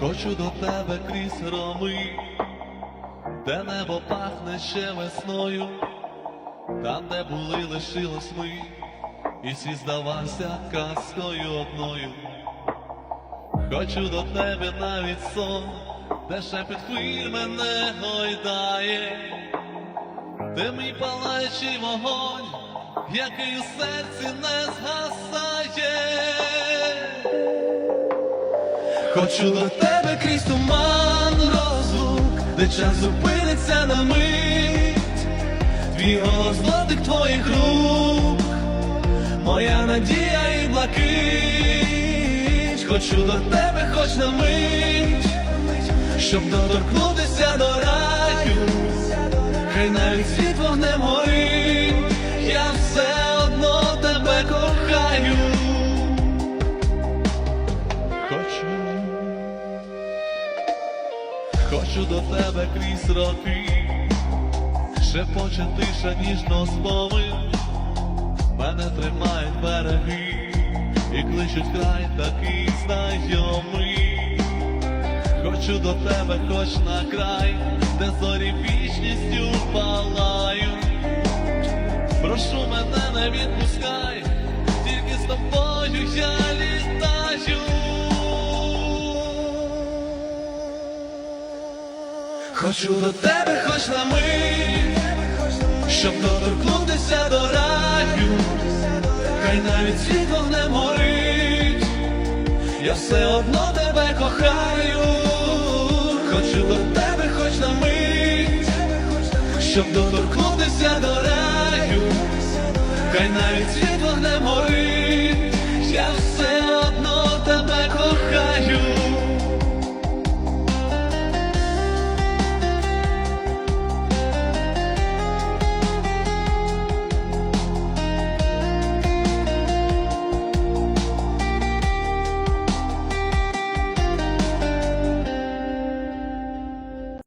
Хочу до тебе крізь роми, де небо пахне ще весною, там, де були, лишилось ми, і світ здавався казкою одною. Хочу до тебе навіть сон, де шепіт хвиль мене гойдає, ти мій палаючий вогонь, який у серці не згасає. Хочу до тебе крізь туман розлук, де час зупиниться на мить, твій голос дотик твоїх рук, моя надія і блакить, хочу до тебе хоч на мить, щоб доторкнутися до раю, хай навіть світ вогнем горить, хочу до тебе крізь роки, шепоче тиша ніжно спомин, мене тримають береги і кличуть край такий знайомий. Хочу до тебе, хоч на край, де зорі вічністю палають. Прошу мене не відпускай, Хочу до тебе хоч на мить, щоб доторкнутися до раю, хай навіть світ вогнем горить, я все одно тебе кохаю, хочу до тебе хоч на мить, щоб доторкнутися до раю, хай навіть світ вогнем горить,